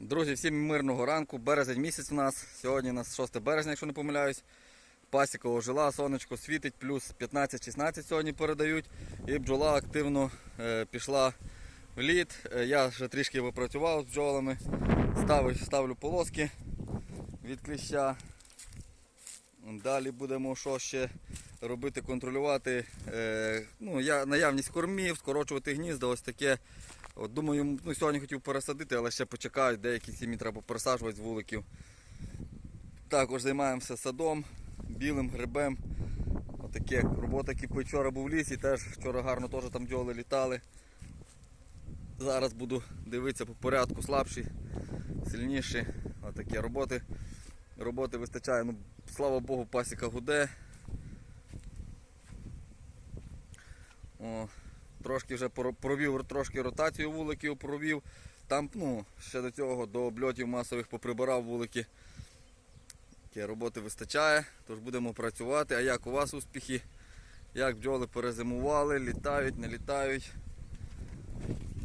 Друзі, всім мирного ранку. Березень місяць у нас. Сьогодні у нас 6 березня, якщо не помиляюсь. Пасіка ожила, сонечко світить, плюс 15-16 сьогодні передають. І бджола активно е, пішла в лід. Е, я вже трішки попрацював з бджолами. Ставлю, ставлю полоски від кліща. Далі будемо що ще робити, контролювати е, ну, я, наявність кормів, скорочувати гнізда, ось таке. От, думаю, ну, сьогодні хотів пересадити, але ще почекаю, деякі сім'ї треба пересаджувати з вуликів. Також займаємося садом, білим грибем. Отаке робота кипить. Вчора був в лісі, теж вчора гарно теж там бджоли літали. Зараз буду дивитися по порядку слабші, сильніші. Отакі роботи. Роботи вистачає. Ну, слава Богу, пасіка гуде. О, трошки вже провів трошки ротацію вуликів, провів. Там, ну, ще до цього, до обльотів масових поприбирав вулики. Таке роботи вистачає, тож будемо працювати. А як у вас успіхи? Як бджоли перезимували, літають, не літають.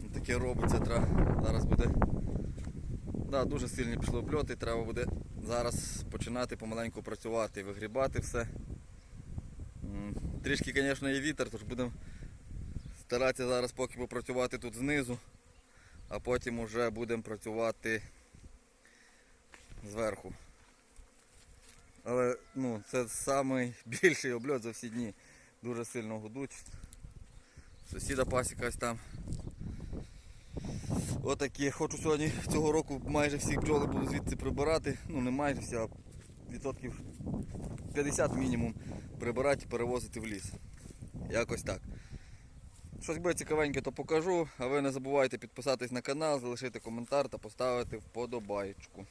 Ну, Таке робиться, треба. Зараз буде. Да, дуже сильні пішли обльоти, треба буде зараз починати помаленьку працювати, вигрібати все. Трішки, звісно, є вітер, тож будемо старатися зараз поки попрацювати тут знизу, а потім вже будемо працювати зверху. Але ну, це найбільший обльот за всі дні. Дуже сильно гудуть. Сусіда пасіка ось там. Отакі. Хочу сьогодні цього року майже всі бджоли буду звідси прибирати. Ну не майже всі, а відсотків 50 мінімум прибирати і перевозити в ліс. Якось так. Щось буде цікавеньке, то покажу. А ви не забувайте підписатись на канал, залишити коментар та поставити вподобаєчку.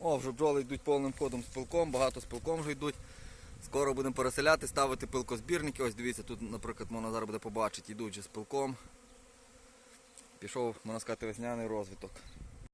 О, вже бджоли йдуть повним ходом з пилком, багато з пилком вже йдуть. Скоро будемо переселяти, ставити пилкозбірники. Ось дивіться, тут, наприклад, можна зараз буде побачити, йдуть вже з пилком. Пішов, можна сказати, весняний розвиток.